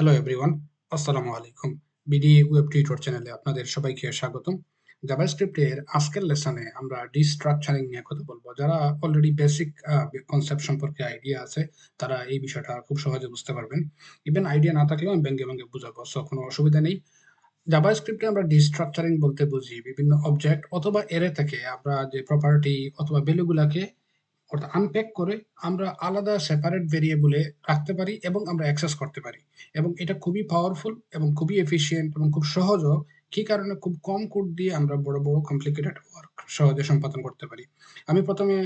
Hello everyone আসসালামু আলাইকুম BD web tutor চ্যানেলে আপনাদের সবাইকে স্বাগতম। জাভাস্ক্রিপ্টের আজকের লেসনে আমরা ডিস্ট্রাকচারিং নিয়ে কথা বলব। যারা অলরেডি বেসিক কনসেপ্ট সম্পর্কে আইডিয়া আছে, তারা এই বিষয়টা খুব সহজে বুঝতে পারবেন। ইভেন আইডিয়া না থাকলেও আমি ব্যাঙ্গে ব্যাঙ্গে বুঝাবো সো কোনো অসুবিধা নেই। জাভাস্ক্রিপ্টে আমরা ডিস্ট্রাকচারিং বলতে বুঝি বিভিন্ন অবজেক্ট অথবা এরে থেকে আমরা যে প্রপার্টি অথবা ভ্যালুগুলাকে অর্থাৎ আনপ্যাক করে আমরা আলাদা সেপারেট ভেরিয়েবলে রাখতে পারি এবং আমরা অ্যাক্সেস করতে পারি। এবং এটা খুবই পাওয়ারফুল এবং খুবই এফিসিয়েন্ট এবং খুব সহজও কি কারণে খুব কম কোড দিয়ে আমরা বড় বড় কমপ্লিকেটেড ওয়ার্ক সহজে সম্পাদন করতে পারি। আমি প্রথমে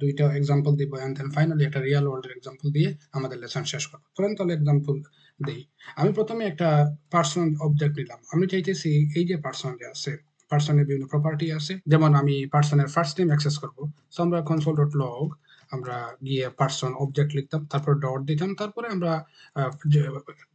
দুইটা এক্সাম্পল দিব অ্যান্ড দেন ফাইনালি একটা রিয়েল ওয়ার্ল্ডের এক্সাম্পল দিয়ে আমাদের লেসন শেষ করব। চলেন তাহলে এক্সাম্পল দেই। আমি প্রথমে একটা পার্সোনাল অবজেক্ট নিলাম। আমি চাইতেছি এই যে পার্সন যে আছে পার্সনের বিভিন্ন প্রপার্টি আছে। যেমন আমি পার্সনের ফার্স্ট নেম অ্যাক্সেস করব। সো আমরা কনসোল ডট লগ আমরা গিয়ে পার্সন অবজেক্ট লিখতাম, তারপর ডট দিতাম, তারপরে আমরা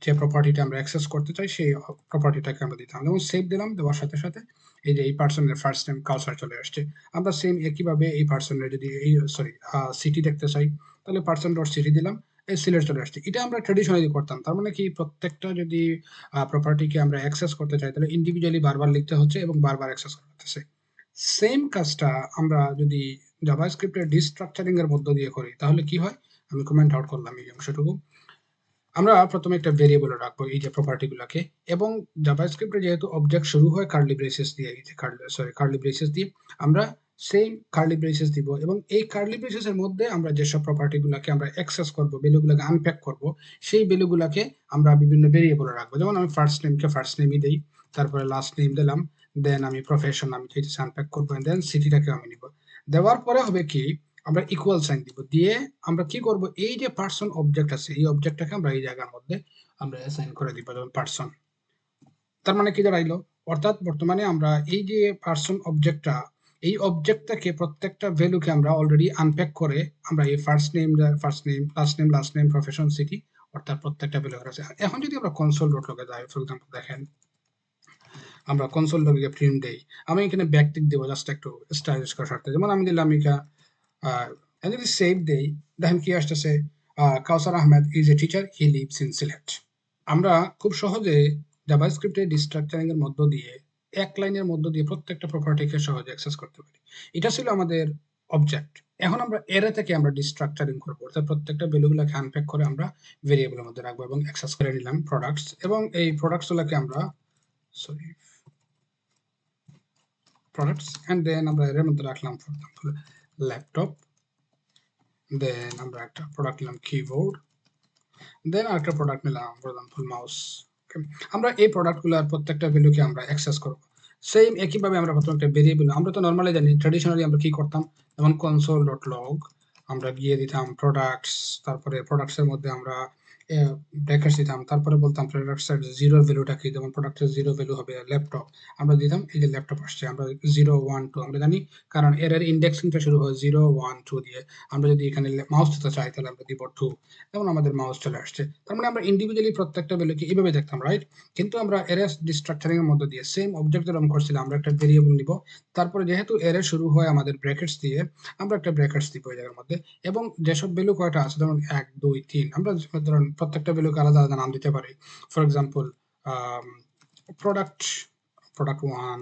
যে প্রপার্টিটা আমরা অ্যাক্সেস করতে চাই, সেই প্রপার্টিটাকে আমরা দিতাম। যেমন সেভ দিলাম, দেওয়ার সাথে সাথে এই যে এই পার্সনের ফার্স্ট নেম কাউসার চলে আসছে। আমরা সেম একইভাবে এই পার্সনের যদি এই সরি সিটি দেখতে চাই, তাহলে পার্সন ডট সিটি দিলাম। সিলেট চলে আসছে। এটা আমরা ট্রেডিশনালি করতাম। তার মানে কি, প্রত্যেকটা যদি প্রপার্টিকে আমরা অ্যাক্সেস করতে চাই, তাহলে ইন্ডিভিজুয়ালি বারবার লিখতে হচ্ছে এবং বারবার অ্যাক্সেস করতেছে সেম কাজটা আমরা যদি জাভাস্ক্রিপ্টের ডিস্ট্রাকচারিং এর মধ্য দিয়ে করি, তাহলে কি হয়? আমি কমেন্ট আউট করলাম এই অংশটুকু। আমরা প্রথমে একটা ভেরিয়েবল রাখব এই যে প্রপার্টিগুলোকে এবং জাভাস্ক্রিপ্টে যেহেতু অবজেক্ট শুরু হয় কার্লি ব্রেসেস দিয়ে, এই যে সরি কার্লি ব্রেসেস দিয়ে, আমরা সেম কার্লি ব্রেসেস দিব এবং এই কার্লি ব্রেসেসের মধ্যে আমরা যেসব প্রপার্টিগুলোকে আমরা অ্যাক্সেস করব ভ্যালুগুলোকে আনপ্যাক করব, সেই ভ্যালুগুলোকে আমরা বিভিন্ন ভেরিয়েবলে রাখব। যেমন আমি ফার্স্ট নেমকে ফার্স্ট নেমই দিই, তারপরে লাস্ট নেম দিলাম দেন আমি প্রফেশন আমি চাইতেছি আনপ্যাক করব দেন সিটিটাকে আমি নিব। দেওয়ার পরে হবে কি, আমরা ইকুয়াল সাইন দিব। দিয়ে আমরা কি করব, এই যে পার্সন অবজেক্ট আছে, এই অবজেক্টটাকে আমরা এই জায়গার মধ্যে আমরা অ্যাসাইন করে দিব, যেমন পার্সন তার মানে কি দাঁড়াইলো? অর্থাৎ বর্তমানে আমরা এই যে পার্সন অবজেক্টটা এই অবজেক্টটাকে প্রত্যেকটা ভ্যালুকে আমরা অলরেডি আনপ্যাক করে আমরা এই first name first name last name last name profession city অর্থাৎ প্রত্যেকটা ভ্যালু আছে এখন যদি আমরা কনসোল ডট লগে যাই ফর এক্সাম্পল দেখেন, আমরা কনসোল ডট লগে প্রিন্ট দেই। আমি এখানে ব্যাকটিক দেবো জাস্ট একটু স্টাইলিশ করার স্বার্থে যেমন আমি দিলাম এটা যদি সেভ দেই, দেখেন কি আসতেছে Kawsar Ahmed is a teacher he lives in Sylhet আমরা খুব সহজে জাভাস্ক্রিপ্টের ডিস্ট্রাকচারিং এর মধ্য দিয়ে এক লাইনের মধ্য দিয়ে প্রত্যেকটা প্রপার্টিকে সহজে অ্যাক্সেস করতে পারি। এটা ছিল আমাদের অবজেক্ট এখন আমরা এরে থেকে আমরা ডিস্ট্রাকচারিং করব। অর্থাৎ প্রত্যেকটা ভ্যালুগুলোকে আনপ্যাক করে আমরা ভেরিয়েবলের মধ্যে রাখব এবং অ্যাক্সেস করে নিলাম প্রোডাক্টস এবং এই প্রোডাক্টসগুলোকে আমরা সরি প্রোডাক্টস অ্যান্ড দেন আমরা এর মধ্যে রাখলাম ফর এক্সাম্পল ল্যাপটপ দেন আমরা একটা প্রোডাক্ট নিলাম কিবোর্ড দেন আরেকটা প্রোডাক্ট নিলাম ফর এক্সাম্পল মাউস আমরা এই প্রোডাক্টগুলোর প্রত্যেকটা ভ্যালুকে আমরা অ্যাক্সেস করব। সেম একইভাবে আমরা প্রথমে একটা ভেরিয়েবল আমরা তো নর্মালি জানি ট্রেডিশনালি আমরা কি করতাম? যেমন কনসোল ডট লগ আমরা গিয়ে দিতাম প্রোডাক্টস তারপরে প্রোডাক্টসের মধ্যে আমরা ব্র্যাকেটস দিতাম। তারপরে বলতাম প্রোডাক্টসের জিরোর ভ্যালুটা কি? যেমন প্রোডাক্টের জিরো ভ্যালু হবে ল্যাপটপ আমরা দিতাম, এই যে ল্যাপটপ আসছে, আমরা জিরো ওয়ান টু আমরা জানি, কারণ এর এর ইন্ডেক্সিংটা শুরু হয় জিরো ওয়ান টু দিয়ে। আমরা যদি এখানে মাউস দিতে চাই, তাহলে আমরা দিব টু যেমন আমাদের মাউস চলে আসছে। তার মানে আমরা ইন্ডিভিজুয়ালি প্রত্যেকটা ভ্যালুকে এইভাবে দেখতাম রাইট কিন্তু আমরা এরএস ডিস্ট্রাকচারিং এর মধ্যে দিয়ে সেম অবজেক্ট যেরকম করছিলাম, আমরা একটা ভেরিয়েবল নিব। তারপরে যেহেতু এর শুরু হয় আমাদের ব্র্যাকেটস দিয়ে, আমরা একটা ব্র্যাকেটস দিব এই জায়গার মধ্যে। এবং যেসব ভ্যালু কয়টা আছে, যেমন এক, দুই, তিন, আমরা ধরুন প্রত্যেকটা ভ্যালুকে আলাদা আলাদা নাম দিতে পারি। For example product product one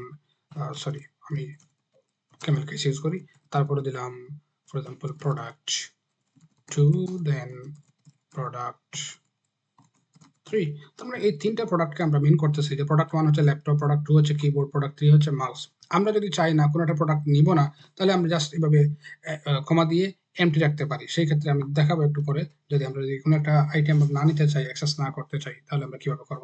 sorry আমি ক্যামেল কেস ইউজ করি। তারপরে দিলাম for example product two then product three তো আমরা এই তিনটা প্রোডাক্টকে আমরা মিন করতেছি। যে প্রোডাক্ট ওয়ান হচ্ছে ল্যাপটপ প্রোডাক্ট টু হচ্ছে কিবোর্ড প্রোডাক্ট থ্রি হচ্ছে মাউস আমরা যদি চাই না কোনো একটা প্রোডাক্ট নিব না, তাহলে আমরা জাস্ট এভাবে কমা দিয়ে এমটি রাখতে পারি। সেই ক্ষেত্রে আমি দেখাবো একটু পরে। যদি আমরা যদি কোনো একটা আইটেম না নিতে চাই অ্যাক্সেস না করতে চাই, তাহলে আমরা কীভাবে করব?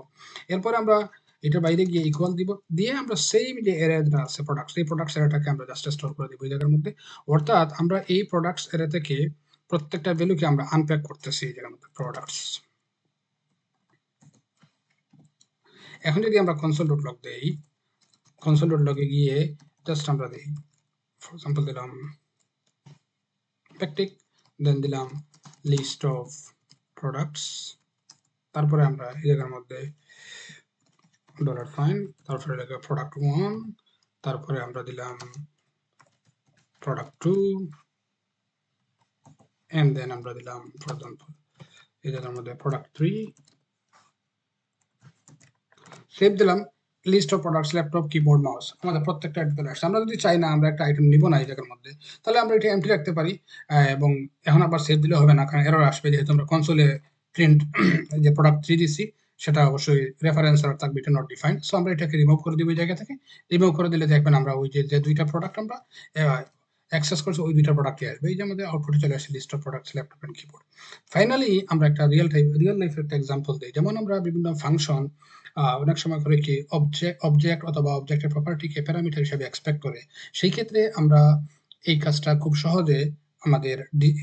এরপরে আমরা এটার বাইরে গিয়ে ইকুয়াল দিব। দিয়ে আমরা সেম যে এরিয়াটা আছে প্রোডাক্টস এই প্রোডাক্টস এরিয়াটাকে আমরা জাস্ট স্টোর করে দিব জায়গার মধ্যে। অর্থাৎ আমরা এই প্রোডাক্টস এরিয়া থেকে প্রত্যেকটা ভ্যালুকে আমরা আনপ্যাক করতেছি এই জায়গার মধ্যে প্রোডাক্টস এখন যদি আমরা কনসোল ডট লগ দেই কনসোল ডট লগে গিয়ে জাস্ট আমরা দিই। ফর এক্সাম্পল দিলাম ব্যাকটিক দেন দিলাম লিস্ট অফ প্রোডাক্টস তারপরে আমরা এই জায়গার মধ্যে ডলার ফাইন তারপরে লেখা প্রোডাক্ট ওয়ান তারপরে আমরা দিলাম প্রোডাক্ট টু এন্ড দেন আমরা দিলাম ফর এক্সাম্পল এই জায়গার মধ্যে প্রোডাক্ট থ্রি সেভ দিলাম list of products laptop keyboard mouse আমাদের প্রত্যেকটা আইটেম চলে আসছে। আমরা যদি চাই না আমরা একটা আইটেম নিব না এই জায়গার মধ্যে, তাহলে আমরা এটা এমটি রাখতে পারি এবং এখন আবার সেভ দিলে হবে না, কারণ এরর আসবে যেহেতু আমরা কনসোলে প্রিন্ট যে প্রোডাক্ট থ্রি দিছি সেটা অবশ্যই রেফারেন্স আর থাকবে, এটা নট ডিফাইন্ড সো আমরা এটাকে রিমুভ করে দিব ওই জায়গা থেকে। রিমুভ করে দিলে দেখবেন আমরা ওই যে দুইটা প্রোডাক্ট আমরা অ্যাক্সেস করছি, ওই দুইটা প্রোডাক্টই আসবে। এই যে আমাদের আউটপুটে চলে আসছে list of products laptop and keyboard finally আমরা একটা রিয়েল টাইপ রিয়েল লাইফের একটা এক্সাম্পল দিই। যেমন আমরা বিভিন্ন ফাংশন অনেক সময় করে কি অবজেক্ট অবজেক্ট অথবা অবজেক্টের প্রপার্টিকে প্যারামিটার হিসেবে এক্সপেক্ট করে। সেই ক্ষেত্রে আমরা এই কাজটা খুব সহজে আমাদের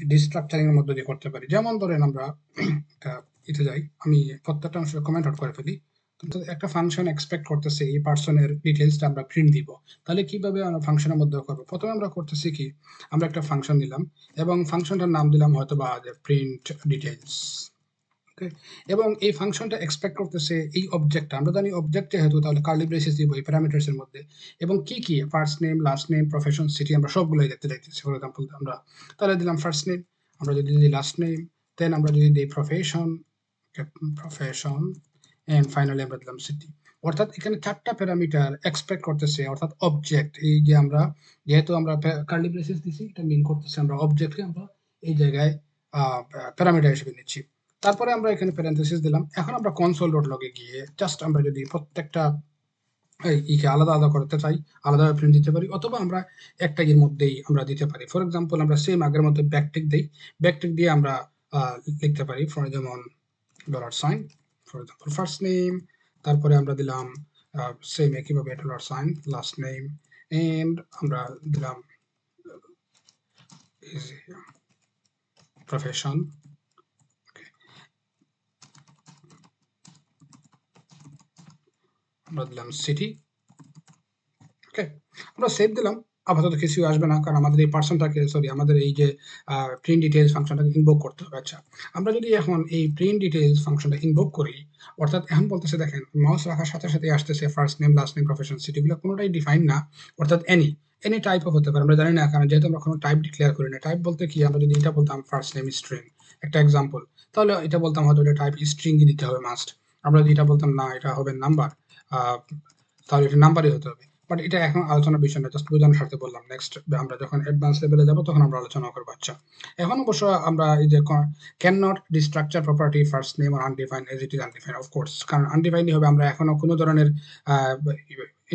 ডিস্ট্রাকচারিং এর মধ্যে দিয়ে করতে পারি। যেমন ধরেন আমরা ইতে যাই, আমি প্রত্যেকটা অংশ কমেন্ট আউট করে ফেলি। একটা ফাংশন এক্সপেক্ট করতেছে, এই পার্সনের ডিটেলসটা আমরা প্রিন্ট দিব। তাহলে কীভাবে আমরা ফাংশনের মধ্যে করব? প্রথমে আমরা করতেছি কি, আমরা একটা ফাংশন নিলাম এবং ফাংশনটার নাম দিলাম হয়তো বা প্রিন্ট ডিটেলস ওকে এবং এই ফাংশনটা এক্সপেক্ট করতেছে এই অবজেক্টটা আমরা জানি অবজেক্ট যেহেতু, তাহলে কার্লি ব্রেসেস দিব এই প্যারামিটার্স এর মধ্যে। এবং কি কি? First name last name profession city আমরা সবগুলোই দেখতে চাইতেছি। ফর এক্সাম্পল আমরা তাহলে দিলাম ফার্স্ট নেম আমরা যদি দিই লাস্ট নেম দেন আমরা যদি দিই প্রফেশন প্রফেশন এন্ড ফাইনালি আমরা দিলাম সিটি অর্থাৎ এখানে চারটা প্যারামিটার এক্সপেক্ট করতেছে, অর্থাৎ অবজেক্ট এই যে আমরা, যেহেতু আমরা কার্লি ব্রেসেস দিছি, এটা মিন করতেছে আমরা অবজেক্টকে আমরা এই জায়গায় প্যারামিটার হিসেবে নিচ্ছি। তারপরে আমরা এখানে প্যারেন্থেসিস দিলাম। এখন আমরা কনসোল ডট লগে গিয়ে জাস্ট আমরা যদি প্রত্যেকটা ইকে আলাদা আলাদা করতে চাই, আলাদা প্রিন্ট দিতে পারি, অথবা আমরা একটা ইয়ের মধ্যেই আমরা দিতে পারি। ফর এক্সাম্পল আমরা সেম আগের মধ্যে ব্যাকটিক দিই। ব্যাকটিক দিয়ে আমরা লিখতে পারি ফর যেমন dollar sign for example first name তারপরে আমরা দিলাম সেম একইভাবে dollar sign last name and আমরা দিলাম প্রফেশন আমরা দিলাম সিটি ওকে আমরা সেভ দিলাম, আপাতত কিছু আসবে না, কারণ আমাদের এই পার্সনটাকে সরি আমাদের এই যে প্রিন্ট ডিটেলস ফাংশনটাকে ইনভোক করতে হবে। আচ্ছা আমরা যদি এখন এই প্রিন্ট ডিটেলস ফাংশনটা ইনভোক করি, অর্থাৎ এখন বলতেছে, দেখেন মাউস রাখার সাথে সাথে আসতেছে first name last name profession সিটিগুলো কোনোটাই ডিফাইন না, অর্থাৎ এনি এনি টাইপ অফ হতে পারে, আমরা জানি না, কারণ যেহেতু আমরা কোনো টাইপ ডিক্লেয়ার করি না টাইপ বলতে কি, আমরা যদি এটা বলতাম ফার্স্ট নেম স্ট্রিং একটা এক্সাম্পল তাহলে এটা বলতাম হয়তো এটা টাইপ স্ট্রিংই দিতে হবে মাস্ট আমরা যদি এটা বলতাম, না, এটা হবে নাম্বার তাহলে এটা নাম্বারই হতে হবে। বাট এটা এখন আলোচনার বিষয় না জাস্ট বোঝানোর স্বার্থে বললাম। নেক্সট আমরা যখন অ্যাডভান্স লেভেলে যাব, তখন আমরা আলোচনা করব। আচ্ছা এখন অবশ্য আমরা এই যে can not destructure property first name R undefine as it is undefine of course কারণ আনডিফাইনই হবে, আমরা এখনও কোনো ধরনের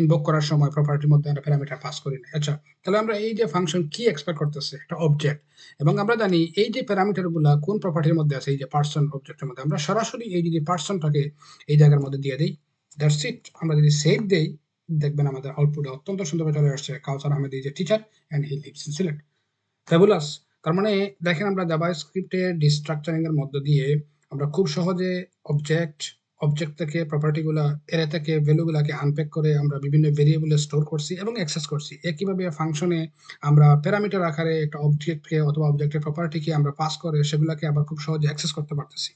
ইনভোক করার সময় প্রপার্টির মধ্যে আমরা প্যারামিটার পাস করি না আচ্ছা তাহলে আমরা এই যে ফাংশন কি এক্সপেক্ট করতেছে, একটা অবজেক্ট এবং আমরা জানি এই যে প্যারামিটারগুলা কোন প্রপার্টির মধ্যে আছে, এই যে পার্সন অবজেক্টের মধ্যে, আমরা সরাসরি এই যদি পার্সনটাকে এই জায়গার মধ্যে দিয়ে দিই। দ্যাটস ইট আমরা যদি সেভ দেই, দেখবেন আমাদের আউটপুটে অত্যন্ত সুন্দরভাবে চলে আসছে Kawsar Ahmed is a teacher and he lives in Sylhet fabulous তার মানে দেখেন আমরা জাভা স্ক্রিপ্টের ডিস্ট্রাকচারিং এর মধ্য দিয়ে আমরা খুব সহজে অবজেক্ট অবজেক্ট থেকে প্রপার্টিগুলা এরা থেকে ভ্যালুগুলাকে আনপ্যাক করে আমরা বিভিন্ন ভেরিয়েবলে স্টোর করছি এবং অ্যাক্সেস করছি। একইভাবে ফাংশনে আমরা প্যারামিটার আকারে একটা অবজেক্টকে অথবা অবজেক্টের প্রপার্টিকে আমরা পাস করে সেগুলোকে আবার খুব সহজে অ্যাক্সেস করতে পারতেছি।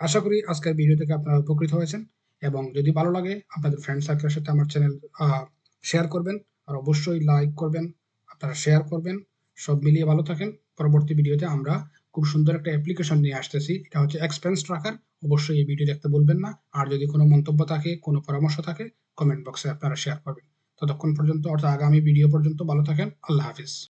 আশা করি আজকের ভিডিও থেকে আপনারা উপকৃত হয়েছেন। এবং যদি ভালো লাগে, আপনাদের ফ্রেন্ড সার্কেলের সাথে আমার চ্যানেল শেয়ার করবেন। আর অবশ্যই লাইক করবেন, আপনারা শেয়ার করবেন। সব মিলিয়ে ভালো থাকেন। পরবর্তী ভিডিওতে আমরা খুব সুন্দর একটা অ্যাপ্লিকেশন নিয়ে আসতেছি। এটা হচ্ছে এক্সপেন্স ট্রাকার অবশ্যই এই ভিডিও দেখতে বলবেন না। আর যদি কোনো মন্তব্য থাকে, কোনো পরামর্শ থাকে কমেন্ট বক্সে আপনারা শেয়ার করবেন। ততক্ষণ পর্যন্ত, অর্থাৎ আগামী ভিডিও পর্যন্ত ভালো থাকেন। আল্লাহ হাফিজ।